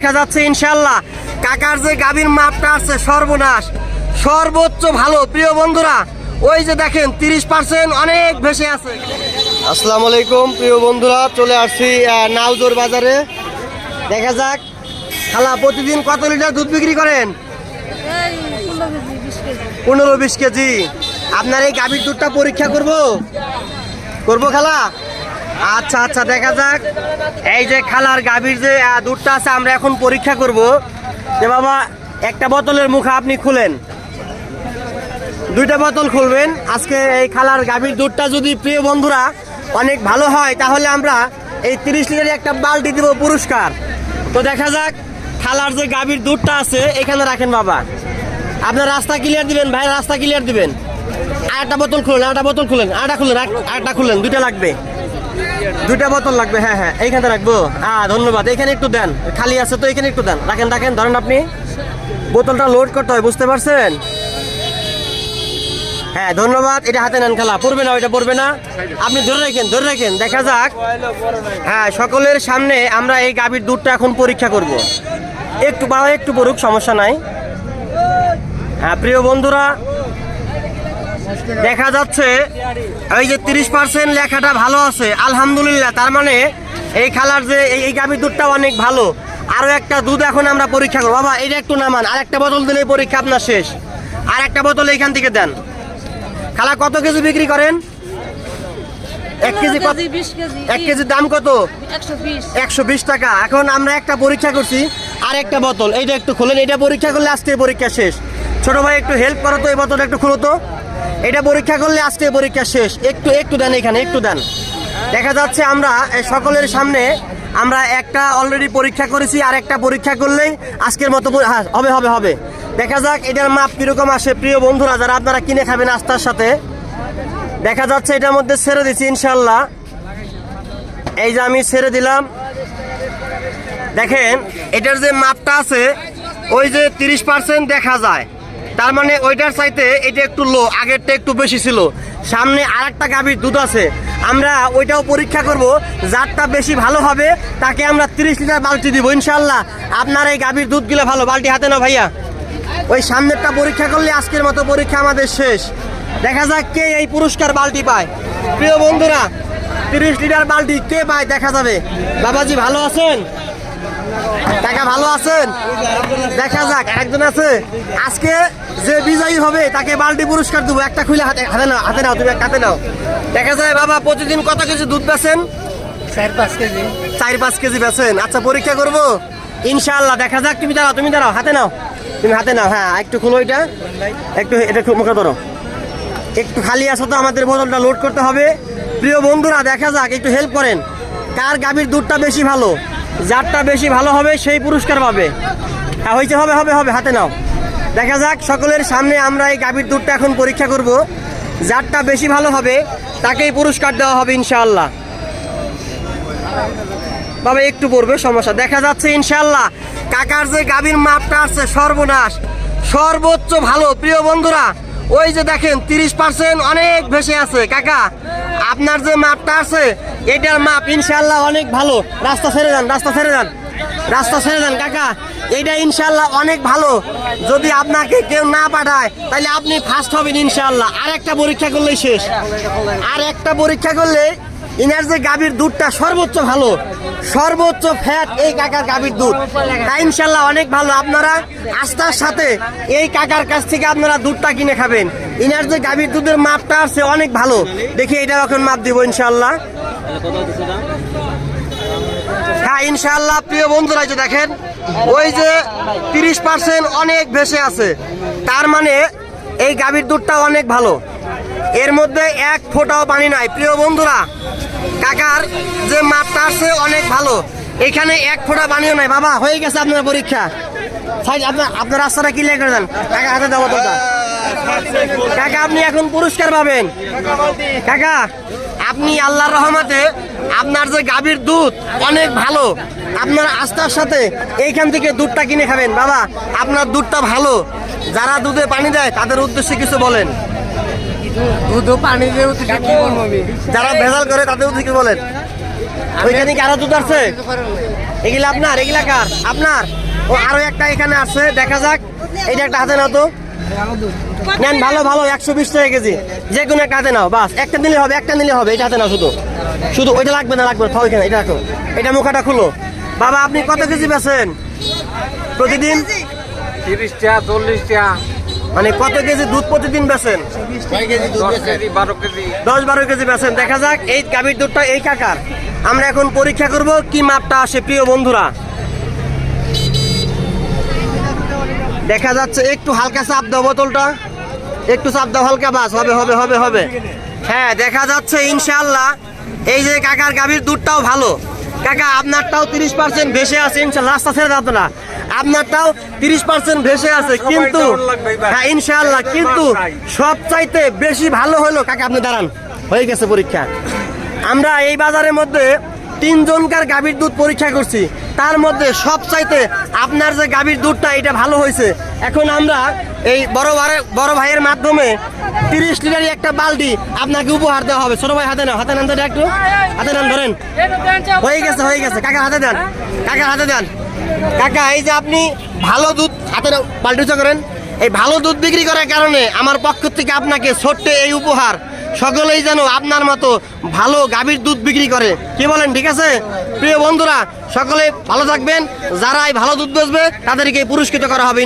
দেখা যাচ্ছে ইনশাল্লাহ কাকার যে গাভীর মাপটা আছে সর্বনাশ, সর্বোচ্চ ভালো। প্রিয় বন্ধুরা, ওই যে দেখেন, তিরিশ পার্সেন্ট অনেক ভেসে আছে। আসসালামু আলাইকুম, প্রিয় বন্ধুরা, চলে আসছি নাউজোর বাজারে। দেখা যাক, খালা প্রতিদিন কত লিটার দুধ বিক্রি করেন? পনেরো বিশ কেজি। আপনার এই গাভীর দুধটা পরীক্ষা করব? করব খালা? আচ্ছা আচ্ছা দেখা যাক। এই যে খালার গাভীর যে দুধটা আছে, আমরা এখন পরীক্ষা করব। যে বাবা, একটা বোতলের মুখ আপনি খুলেন। দুইটা বোতল খুলবেন। আজকে এই খালার গাভীর দুধটা যদি প্রিয় বন্ধুরা অনেক ভালো হয়, তাহলে আমরা এই তিরিশ লিটারের একটা বালতি দিব পুরস্কার। তো দেখা যাক, খালার যে গাভীর দুধটা আছে, এখানে রাখেন বাবা। আপনার রাস্তা ক্লিয়ার দিবেন, ভাই, রাস্তা ক্লিয়ার দিবেন। আর একটা বোতল খুলেন, আরেকটা বোতল খুলেন, আরেকটা খুলেন আর- আরেকটা খুলেন, দুইটা লাগবে। দুইটা বোতল লাগবে হ্যাঁ হ্যাঁ এইখানে রাখব। হ্যাঁ ধন্যবাদ, এখানে একটু দেন, খালি আছে তো এখানে একটু দেন। রাখেন রাখেন, ধরেন আপনি। বোতলটা লোড করতে হয়, বুঝতে পারছেন? হ্যাঁ ধন্যবাদ, এটা হাতে নেন খেলা, পড়বে না, ওইটা পড়বে না। আপনি ধরে রাখেন ধরে রাখেন, দেখা যাক। হ্যাঁ সকলের সামনে আমরা এই গাভীর দুধটা এখন পরীক্ষা করব। একটু বা একটু পড়ুক, সমস্যা নাই। হ্যাঁ প্রিয় বন্ধুরা দেখা যাচ্ছে এই যে তিরিশ পার্সেন্ট লেখাটা ভালো আছে আলহামদুলিল্লাহ। তার মানে এই খালার যে এই- গাভীর দুধটা অনেক ভালো। আরও একটা দুধ এখন আমরা পরীক্ষা করব। বাবা এটা একটু নামান আর একটা বোতল দিলেই পরীক্ষা আপনার শেষ। আর একটা বোতল এইখান থেকে দেন। খালা কত কেজি বিক্রি করেন? এক কেজি এক কেজির দাম কত? একশো বিশ। টাকা। এখন আমরা একটা পরীক্ষা করছি আর একটা বোতল এইটা একটু খুলেন এটা পরীক্ষা করলে আজকে পরীক্ষা শেষ। ছোট ভাই একটু হেল্প করো তো এই বোতলটা একটু খুলো তো। এটা পরীক্ষা করলে আজকে পরীক্ষা শেষ। একটু একটু দেন এখানে, একটু দেন। দেখা যাচ্ছে আমরা সকলের সামনে আমরা একটা অলরেডি পরীক্ষা করেছি, আর একটা পরীক্ষা করলেই আজকের মতো হ্যাঁ হবে হবে হবে। দেখা যাক, এটার মাপ কীরকম আসে। প্রিয় বন্ধুরা, যারা আপনারা কিনে খাবেন আস্থার সাথে, দেখা যাচ্ছে এটার মধ্যে ছেড়ে দিচ্ছি ইনশাল্লাহ এই যে আমি ছেড়ে দিলাম। দেখেন, এটার যে মাপটা আছে, ওই যে তিরিশ পার্সেন্ট দেখা যায়। তার মানে ওইটার চাইতে এটা একটু লো আগেরটা একটু বেশি ছিল। সামনে আর একটা গাভীর দুধ আছে। আমরা ওইটাও পরীক্ষা করব, যারটা বেশি ভালো হবে, তাকে আমরা তিরিশ লিটার বালতি দিব ইনশাল্লাহ আপনার এই গাভীর দুধগুলো ভালো, বালতি হাতে না ভাইয়া। ওই সামনেরটা পরীক্ষা করলে আজকের মতো পরীক্ষা আমাদের শেষ। দেখা যাক কে এই পুরস্কার বালতি পায়। প্রিয় বন্ধুরা, তিরিশ লিটার বালতি কে পায় দেখা যাবে। বাবাজি, ভালো আছেন? টাকা ভালো আছেন? দেখা যাক একজন আছে। আজকে যে বিজয়ী হবে তাকে বাল্টি পুরস্কার দেবো। একটা খুলে হাতে হাতে নাও হাতে নাও তুমি হাতে নাও। দেখা যায় বাবা প্রতিদিন কত কেজি দুধ বেছেন চার পাঁচ কেজি। চার পাঁচ কেজি বেছেন আচ্ছা পরীক্ষা করব? ইনশাআল্লাহ দেখা যাক তুমি দাঁড়াও তুমি দাঁড়াও হাতে নাও। তুমি হাতে নাও হ্যাঁ একটু খুলো এটা। একটু এটা মুখে ধরো। একটু খালি আসো তো আমাদের বোতলটা লোড করতে হবে। প্রিয় বন্ধুরা দেখা যাক একটু হেল্প করেন। কার গাভীর দুধটা বেশি ভালো? যারটা বেশি ভালো হবে সেই পুরস্কার পাবে। হ্যাঁ হয়েছে হবে হবে হবে, হাতে নাও। দেখা যাক, সকলের সামনে আমরা এই গাভীর দুধটা এখন পরীক্ষা করব। যারটা বেশি ভালো হবে, তাকেই পুরস্কার দেওয়া হবে, ইনশাআল্লাহ। বাবা, একটু পড়বে, সমস্যা। দেখা যাচ্ছে ইনশাল্লাহ কাকার যে গাভীর মাপটা আছে, সর্বনাশ। সর্বোচ্চ ভালো। প্রিয় বন্ধুরা, ওই যে দেখেন, তিরিশ পার্সেন্ট অনেক ভেসে আছে। কাকা আপনার যে মাপটা আছে, এটার মাপ ইনশাল্লাহ অনেক ভালো। রাস্তা ছেড়ে যান, রাস্তা ছেড়ে যান। রাস্তা ছেড়ে যান, কাকা। এইটা ইনশাল্লাহ অনেক ভালো। যদি আপনাকে কেউ না পাঠায়, তাহলে আপনি ফার্স্ট হবেন ইনশাল্লাহ আর একটা পরীক্ষা করলেই শেষ। আর একটা পরীক্ষা করলে ইনার যে গাভীর দুধটা সর্বোচ্চ ভালো। সর্বোচ্চ ফ্যাট এই কাকার গাভীর দুধ। তাই ইনশাল্লাহ অনেক ভালো। আপনারা আস্থার সাথে এই কাকার কাছ থেকে আপনারা দুধটা কিনে খাবেন। ইনার যে গাভীর দুধের মাপটা আছে অনেক ভালো। দেখি এটা এখন মাপ দিব ইনশাল্লাহ হ্যাঁ ইনশাল্লাহ প্রিয় বন্ধুরা যে দেখেন, ওই যে তিরিশ পার্সেন্ট অনেক ভেসে আছে। তার মানে এই গাভীর দুধটা অনেক ভালো। এর মধ্যে এক ফোঁটাও পানি নাই। প্রিয় বন্ধুরা, কাকার যে মাপটা আছে অনেক ভালো। এখানে এক ফোঁটা পানিও নাই। বাবা, হয়ে গেছে আপনার পরীক্ষা। আপনার আপনার রাস্তাটা ক্লিয়ার করে দেন। কাকা, হাতে দেবো তোটা কাকা আপনি এখন পুরস্কার পাবেন। কাকা আপনি আল্লাহর রহমতে আপনার যে গাভীর দুধ অনেক ভালো। আপনার আস্থার সাথে এইখান থেকে দুধটা কিনে খাবেন। বাবা আপনার দুধটা ভালো। যারা দুধে পানি দেয় তাদের উদ্দেশ্যে কিছু বলেন। দুধ ও পানি দিয়ে উঠে কি বলব আমি? যারা ভেজাল করে তাদের উদ্দেশ্যে বলেন। ওইখানে কি আরও দুধ আছে? এগুলা আপনার এগুলা কার? আপনার? ও আরও একটা এখানে আছে দেখা যাক। এটা একটা হাতে নাও তো। নেন ভালো ভালো একশো বিশ টাকা কেজি। যে কোনো একটা হাতে নাও বাস। একটা নিলে হবে একটা নিলে হবে এটা হাতে নাও শুধু। শুধু ওইটা লাগবে না লাগবে না থাও এখানে এটা রাখো। এটা মুখাটা খুলো। বাবা আপনি কত কেজি বেছেন প্রতিদিন? তিরিশটা চল্লিশটা। মানে কত কেজি দুধ প্রতিদিন বেছেন দশ বারো কেজি। দশ বারো কেজি বেছেন দেখা যাক এই গাভীর দুধটা এই কাকার। আমরা এখন পরীক্ষা করব কি মাপটা আসে প্রিয় বন্ধুরা। দেখা যাচ্ছে একটু হালকা চাপ দাও বোতলটা। একটু চাপ দাও হালকা বাস। হবে হবে হবে হবে। হ্যাঁ দেখা যাচ্ছে ইনশাআল্লাহ। এই যে কাকার গাভীর দুধটাও ভালো। কাকা আপনারটাও তিরিশ পার্সেন্ট ভেসে আছে ইনশাল্লাহ রাস্তা ছেড়ে দাও না। আপনারটাও তিরিশ পার্সেন্ট ভেসে আছে কিন্তু। হ্যাঁ ইনশাল্লাহ কিন্তু সব চাইতে বেশি ভালো হলো কাকা আপনি দাঁড়ান। হয়ে গেছে পরীক্ষা। আমরা এই বাজারের মধ্যে তিনজনকার গাভীর দুধ পরীক্ষা করছি। তার মধ্যে সব চাইতে আপনার যে গাভীর দুধটা, এটা ভালো হয়েছে। এখন আমরা এই বড় বড় ভাইয়ের মাধ্যমে তিরিশ লিটারই একটা বালতি আপনাকে উপহার দেওয়া হবে। ছোট ভাই, হাতে নাও, হাতে নেন তো একটু। হাতে নেন ধরেন। হয়ে গেছে হয়ে গেছে। কাকা, হাতে দেন। কাকা, হাতে দেন। কাকা, এই যে আপনি ভালো দুধ হাতে উঁচা করেন। এই ভালো দুধ বিক্রি করার কারণে আমার পক্ষ থেকে আপনাকে ছোট্ট এই উপহার সকলেই যেন আপনার মতো ভালো গাভীর দুধ বিক্রি করে। কি বলেন, ঠিক আছে? প্রিয় বন্ধুরা, সকলে ভালো থাকবেন। যারা এই ভালো দুধ বেচবে, তাদেরকে পুরস্কৃত করা হবে